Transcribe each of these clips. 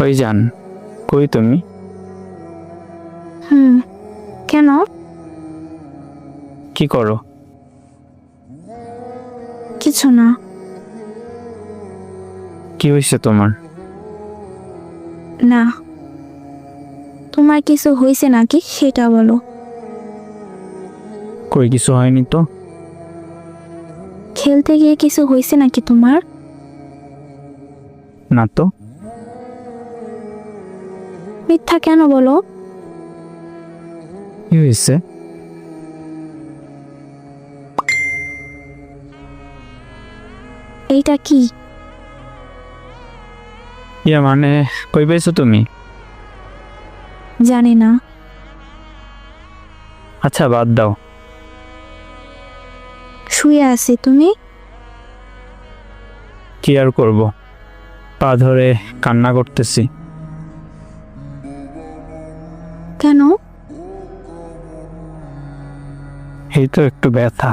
ওই যান কই তুমি? হুম কেন? কি করো? কিছু না। কি হয়েছে তোমার? না। তোমার কিছু হয়েছে নাকি সেটা বলো। কই কিছু হয়নি তো? খেলতে গিয়ে কিছু হয়েছে নাকি তোমার? না তো। মিথ্যা কেন বলো? কি হয়েছে? এইটা কি? ইয়া মানে কই পাইছো তুমি? জানি না। আচ্ছা বাদ দাও। শুয়ে আছি তুমি? কি আর করব? পা ধরে কান্না করতেছি। কেন? এই তো একটু ব্যথা।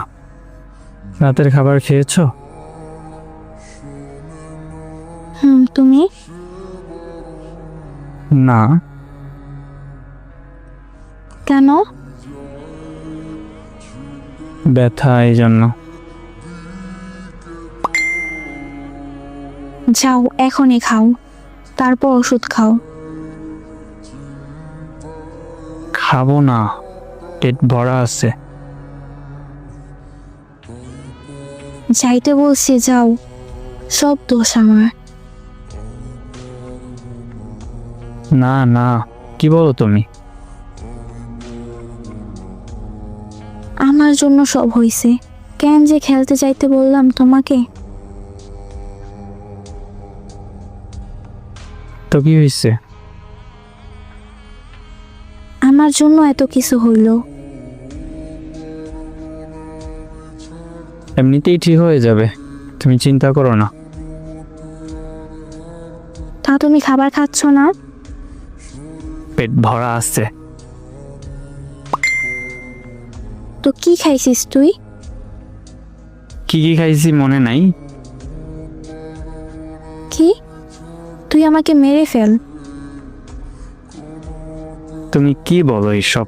রাতের খাবার খেয়েছো? হুম তুমি? না। কেন? ব্যথা এই জন্য। যাও এখনই খাও। তারপর ওষুধ খাও। খাব না পেট ভরা আছে। যাইতে বলছি যাও। সব দোষ আমার। না না কি বলো তুমি? আমার জন্য সব হইছে। কেন যে খেলতে যাইতে বললাম তোমাকে? তো কি হয়েছে আমার জন্য এত কিছু হইল। এমনিতেই ঠিক হয়ে যাবে। তুমি চিন্তা করো না। তা তুমি খাবার খাচ্ছ না? পেট ভরা আছে। তো কি খাইছিস তুই? কি কি খাইছি মনে নাই। কি? তুই আমাকে মেরে ফেল। তুমি কি বলো এইসব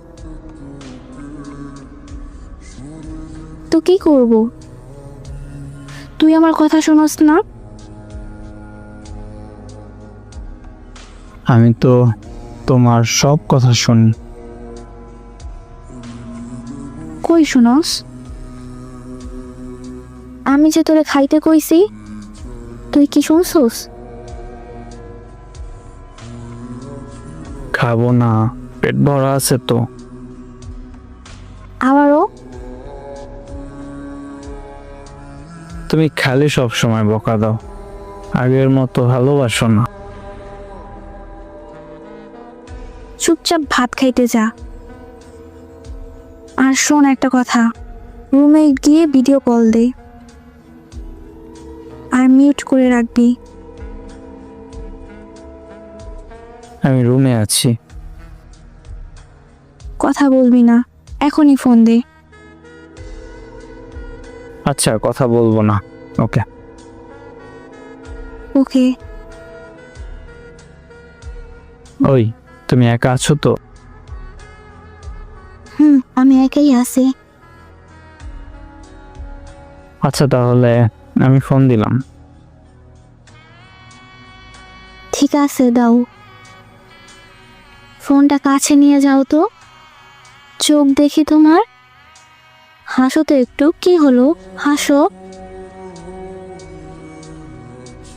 তো কি করব? তুই আমার কথা শোনাস না? আমি তো তোমার সব কথা শুনি। কই শুনস? আমি যে তোরে খাইতে কইছি তুই কি শুনছস? খাব না। পেট ভরা আছে তো। আবারও? তুমি খালি সব সময় বকা দাও। আগের মতো ভালোবাসো না। চুপচাপ ভাত খাইতে যা। আর শোন একটা কথা রুমে গিয়ে ভিডিও কল দে। আর মিউট করে রাখবি। আমি রুমে আছি। কথা বলবি না। এখনই ফোন দে। আচ্ছা কথা বলব না। ওকে। ওকে। ওই তুমি একা আছো তো? হুম আমি একাই আছি। আচ্ছা তাহলে আমি ফোন দিলাম। ঠিক আছে দাও। ফোনটা কাছে নিয়ে যাও তো। চোখ দেখি তোমার? হাসো তো একটু কি হলো? হাসো।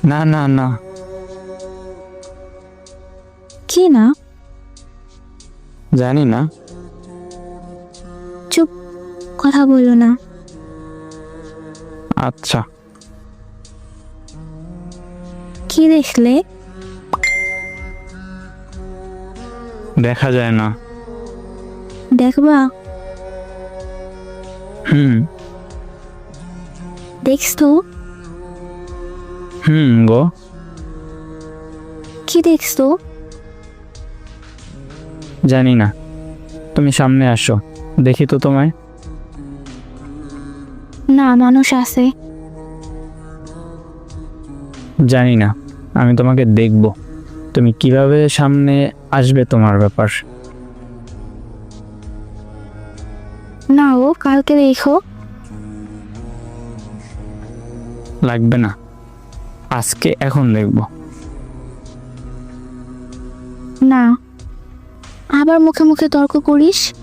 না না না। কি না? জানি না। চুপ কথা বলো না। আচ্ছা। কি দেখলে? দেখা যায় না। দেখবা? হুম। দেখছ হুম গো। কি দেখছ জানি না। তুমি সামনে আসো। দেখি তো তোমায়। না মানুষ আছে। জানি না। আমি তোমাকে দেখব। তুমি কীভাবে সামনে আসবে তোমার ব্যাপার? না ও কালকে দেখো। লাগবে না। আজকে এখন দেখব। না। আবার মুখে মুখে তর্ক করিস?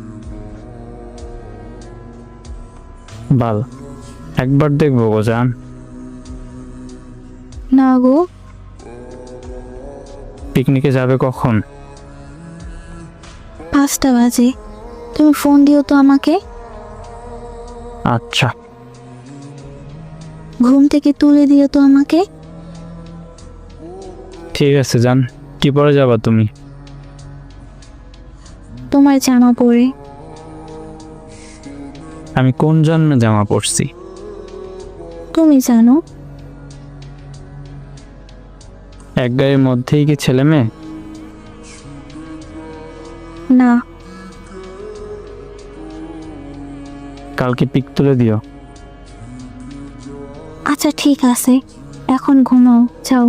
বাল একবার দেখব গো জান। না গো। পিকনিকে যাবে কখন? পাঁচটা বাজে। তুমি ফোন দিও তো আমাকে। আচ্ছা। ঘুম থেকে তুলে দিও তো আমাকে। ঠিক আছে জান। কি পরে যাবা তুমি? তোমার জামা পরে। আমি কোন জন্মে জামা পরছি? তুমি জানো। এক গায়ের মধ্যেই কি ছেলে মেয়ে? না। কালকে পিক তুলে দিও। আচ্ছা ঠিক আছে। এখন ঘুমাও যাও।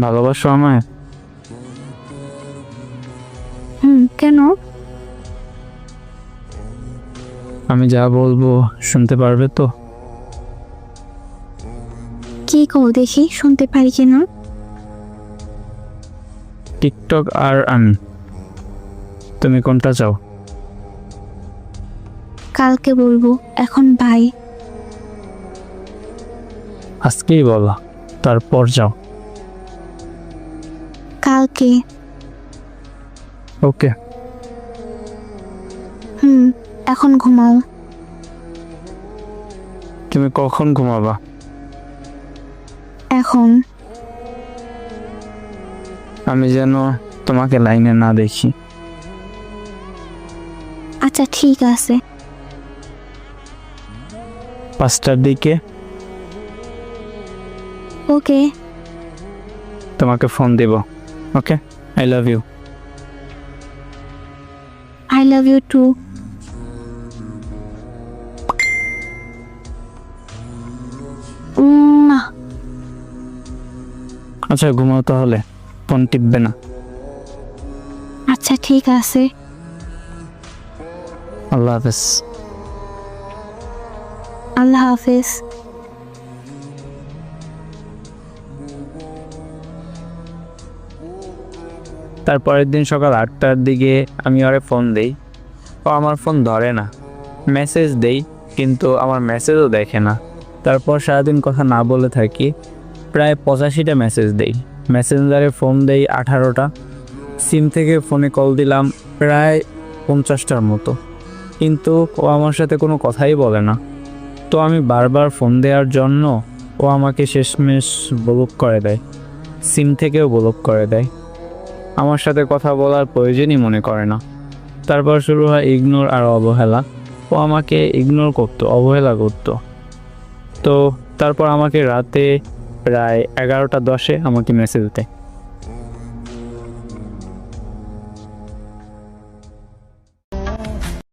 ভালোবাসো আমায়? হুম কেন? আমি যা বলব শুনতে পারবে তো? কি কও দেখি শুনতে পারি কিনা টিকটক আর আমি। তুমি কোনটা চাও? কালকে বলব এখন বাই আজকেই বলো তারপর যাও। কালকে। ওকে। হুম এখন ঘুমাও। তুমি কখন ঘুমাবা? এখন। আমি যেন তোমাকে লাইনে না দেখি। আচ্ছা ঠিক আছে। পাঁচটার দিকে। ওকে। তোমাকে phone Dev okay? I love you I love you too আচ্ছা ঘুমাও তাহলে। ফোন টিপবে না। আচ্ছা ঠিক আছে। আল্লাহ হাফেজ। আল্লাহ হাফেজ। তারপরের দিন সকাল আটটার দিকে আমি ওরে ফোন দেই। ও আমার ফোন ধরে না। মেসেজ দেই, কিন্তু আমার মেসেজও দেখে না। তারপর সারাদিন কথা না বলে থাকি। প্রায় পঁচাশিটা মেসেজ দেই। মেসেঞ্জারে ফোন দেই আঠারোটা। সিম থেকে ফোনে কল দিলাম প্রায় পঞ্চাশটার মতো। কিন্তু ও আমার সাথে কোনো কথাই বলে না। তো আমি বারবার ফোন দেওয়ার জন্য ও আমাকে শেষমেশ ব্লক করে দেয়, সিম থেকেও ব্লক করে দেয়। আমার সাথে কথা বলার প্রয়োজনই মনে করে না। তারপর শুরু হয় ইগনোর আর অবহেলা। ও আমাকে ইগনোর করতো, অবহেলা করতো। তো তারপর আমাকে রাতে প্রায় এগারোটা দশে আমাকে মেসেজ দেয়।